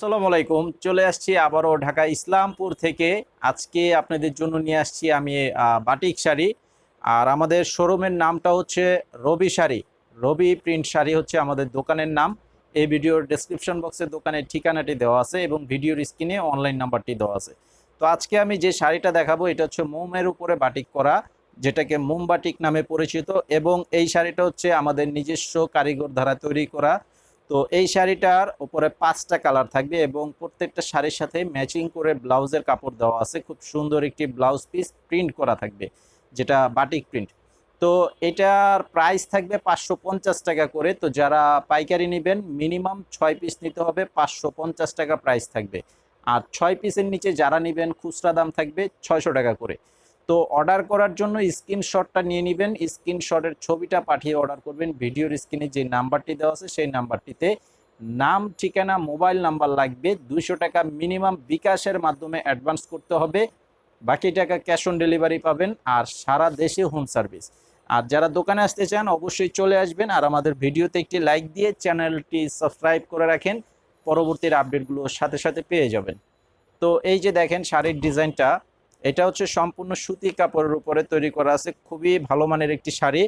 আসসালামু আলাইকুম। চলে আসছি আবারও ঢাকা ইসলামপুর থেকে। আজকে আপনাদের জন্য নিয়ে আসছি আমি বাটিক শাড়ি। আর আমাদের শোরুমের নামটা হচ্ছে রবি শাড়ি। রবি প্রিন্ট শাড়ি হচ্ছে আমাদের দোকানের নাম। এই ভিডিওর ডেসক্রিপশন বক্সে দোকানের ঠিকানাটি দেওয়া আছে এবং ভিডিওর স্ক্রিনে অনলাইন নাম্বারটি দেওয়া আছে। তো আজকে আমি যে শাড়িটা দেখাবো, এটা হচ্ছে মোমের উপরে বাটিক করা, যেটাকে মোম বাটিক নামে পরিচিত। এবং এই শাড়িটা হচ্ছে আমাদের নিজস্ব কারিগর দ্বারা তৈরি করা। তো এই শাড়িটার উপরে পাঁচটা কালার থাকবে এবং প্রত্যেকটা শাড়ির সাথে ম্যাচিং করে ব্লাউজের কাপড় দেওয়া আছে। খুব সুন্দর একটি ব্লাউজ পিস প্রিন্ট করা থাকবে, যেটা বাটিক প্রিন্ট। তো এটার প্রাইস থাকবে পাঁচশো পঞ্চাশ টাকা করে। তো যারা পাইকারি নেবেন, মিনিমাম ছয় পিস নিতে হবে, পাঁচশো পঞ্চাশ টাকা প্রাইস থাকবে। আর ছয় পিসের নিচে যারা নেবেন, খুচরা দাম থাকবে ছয়শো টাকা করে। তো অর্ডার করার জন্য স্ক্রিনশটটা নিয়ে নেবেন। স্ক্রিনশটের ছবিটা পাঠিয়ে অর্ডার করবেন। ভিডিওর স্ক্রিনে যে নাম্বারটি দেওয়া আছে, সেই নাম্বারটিতে নাম, ঠিকানা মোবাইল নাম্বার লাগবে। দুইশো টাকা মিনিমাম বিকাশের মাধ্যমে অ্যাডভান্স করতে হবে। বাকি টাকা ক্যাশ অন ডেলিভারি পাবেন আর সারা দেশে হোম সার্ভিস আর যারা দোকানে আসতে চান, অবশ্যই চলে আসবেন আর আমাদের ভিডিওতে একটি লাইক দিয়ে চ্যানেলটি সাবস্ক্রাইব করে রাখেন। পরবর্তীর আপডেটগুলো সাথে সাথে পেয়ে যাবেন। তো এই যে দেখেন শাড়ির ডিজাইনটা এটা হচ্ছে সম্পূর্ণ সুতি কাপড়ের উপরে তৈরি করা আছে, খুবই ভালো মানের একটি শাড়ি।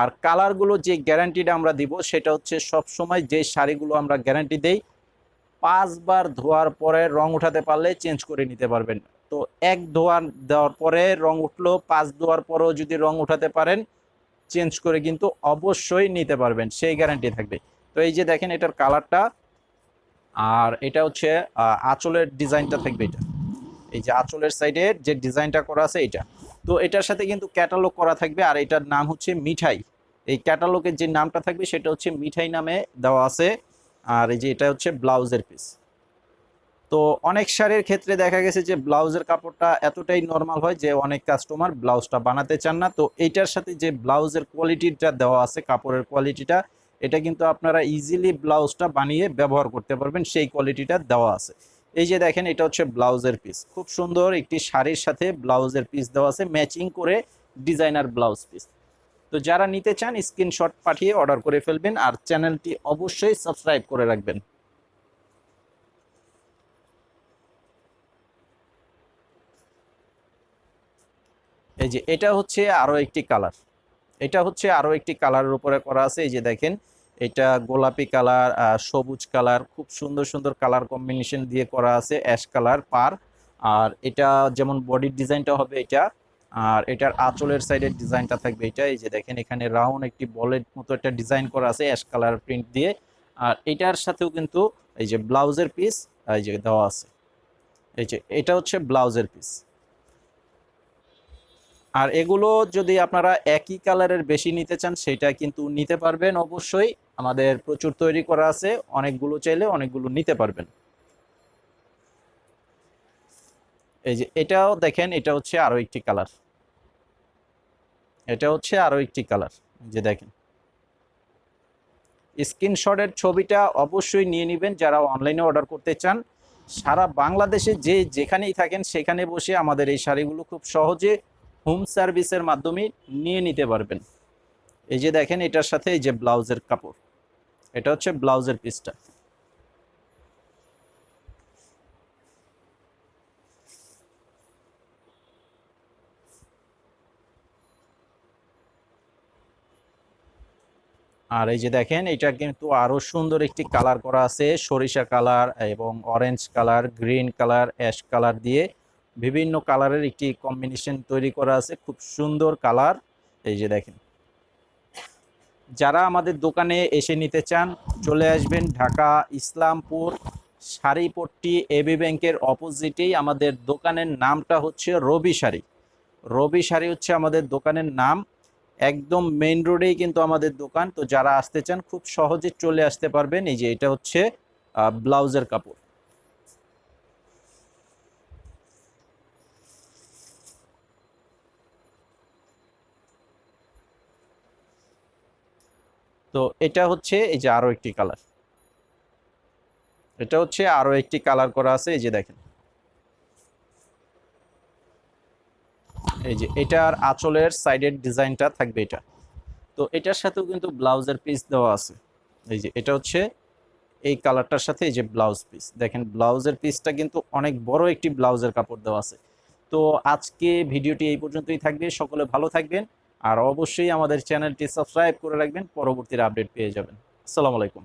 আর কালারগুলো যে গ্যারান্টিটা আমরা দিব সেটা হচ্ছে সব সময় যে শাড়িগুলো আমরা গ্যারান্টি দেই, পাঁচবার ধোয়ার পরে রং উঠাতে পারলে চেঞ্জ করে নিতে পারবেন। তো এক ধোয়ার দেওয়ার পরে রং উঠল, পাঁচ ধোয়ার পরেও যদি রং উঠাতে পারেন, চেঞ্জ করে কিন্তু অবশ্যই নিতে পারবেন, সেই গ্যারান্টি থাকবে। তো এই যে দেখেন এটার কালারটা, আর এটা হচ্ছে আঁচলের ডিজাইনটা থাকবে এটা। এই যে আঁচলের সাইডে যে ডিজাইনটা করা আছে এটা। তো এটার সাথে কিন্তু ক্যাটালগ করা থাকবে আর এটার নাম হচ্ছে মিঠাই। এই ক্যাটালগের যে নামটা থাকবে সেটা হচ্ছে মিঠাই নামে দেওয়া আছে। আর এই যে এটা হচ্ছে ব্লাউজের পিস তো অনেক শাড়ির ক্ষেত্রে দেখা গেছে যে ব্লাউজের কাপড়টা এতটাই নর্মাল হয় যে অনেক কাস্টমার ব্লাউজটা বানাতে চান না। তো এইটার সাথে যে ব্লাউজের কোয়ালিটিটা দেওয়া আছে, কাপড়ের কোয়ালিটিটা এটা কিন্তু আপনারা ইজিলি ব্লাউজটা বানিয়ে ব্যবহার করতে পারবেন। সেই কোয়ালিটিটা দেওয়া আছে। এই যে দেখেন, এটা হচ্ছে ব্লাউজের পিস খুব সুন্দর একটি শাড়ির সাথে ব্লাউজের পিস দেওয়া আছে ম্যাচিং করে ডিজাইনার ব্লাউজ পিস তো যারা নিতে চান স্ক্রিনশট পাঠিয়ে অর্ডার করে ফেলবেন আর চ্যানেলটি অবশ্যই সাবস্ক্রাইব করে রাখবেন। এই যে এটা হচ্ছে আরও একটি কালার এটা হচ্ছে আরও একটি কালারের উপরে করা আছে, এই যে দেখেন এটা গোলাপি কালার সবুজ কালার, খুব সুন্দর সুন্দর কালার কম্বিনেশন দিয়ে করা আছে অ্যাশ কালার, পার। আর এটা যেমন বডির ডিজাইনটা হবে এটা, আর এটার আঁচলের সাইডের ডিজাইনটা থাকবে এটা। এই যে দেখেন, এখানে রাউন্ড একটি বলের মতো একটা ডিজাইন করা আছে অ্যাশ কালার প্রিন্ট দিয়ে। আর এটার সাথেও কিন্তু এই যে ব্লাউজের পিস, এই যে দেওয়া আছে। এই যে এটা হচ্ছে ব্লাউজের পিস। আর এগুলো যদি আপনারা একই কালারের বেশি নিতে চান, সেটা কিন্তু নিতে পারবেন অবশ্যই। আমাদের প্রচুর তৈরি করা আছে, অনেকগুলো চাইলে অনেকগুলো নিতে পারবেন। এই যে এটাও দেখেন, এটা হচ্ছে আরও একটি কালার। এটা হচ্ছে আরও একটি কালার যে দেখেন। স্ক্রিনশটের ছবিটা অবশ্যই নিয়ে নেবেন, যারা অনলাইনে অর্ডার করতে চান। সারা বাংলাদেশে যে যেখানেই থাকেন, সেখানে বসে আমাদের এই শাড়িগুলো খুব সহজে হোম সার্ভিসের মাধ্যমে নিয়ে নিতে পারবেন। এই যে দেখেন, এটার সাথে এই যে ব্লাউজের কাপড়। এটা হচ্ছে ব্লাউজের পিসটা। আর এই যে দেখেন, এটা কিন্তু আরও সুন্দর একটি কালার করা আছে, সরিষা কালার এবং orange colour green colour ash colour দিয়ে বিভিন্ন কালারের একটি কম্বিনেশন তৈরি করা আছে, খুব সুন্দর কালার। এই যে দেখেন যারা আমাদের দোকানে এসে নিতে চান, চলে আসবেন ঢাকা ইসলামপুর শাড়িপট্টি এবি ব্যাংকের অপোজিটেই আমাদের দোকানের নামটা হচ্ছে রবি শাড়ি। রবি শাড়ি হচ্ছে আমাদের দোকানের নাম। একদম মেইন রোডেই কিন্তু আমাদের দোকান। তো যারা আসতে চান, খুব সহজে চলে আসতে পারবেন। এই যে এটা হচ্ছে ব্লাউজের কাপড়। তো এটা হচ্ছে এই যে আরও একটি কালার এটা হচ্ছে আরও একটি কালার করা আছে, এই যে দেখেন। এই যে এটার আঁচলের সাইডের ডিজাইনটা থাকবে এটা। তো এটার সাথেও কিন্তু ব্লাউজের পিস দেওয়া আছে। এই যে এটা হচ্ছে এই কালারটার সাথে এই যে ব্লাউজ পিস দেখেন, ব্লাউজের পিসটা কিন্তু অনেক বড় একটি ব্লাউজের কাপড় দেওয়া আছে। তো আজকে ভিডিওটি এই পর্যন্তই থাকবে। সকলে ভালো থাকবেন। আর অবশ্যই আমাদের চ্যানেলটি সাবস্ক্রাইব করে রাখবেন পরবর্তীর আপডেট পেয়ে যাবেন। আসসালামু আলাইকুম।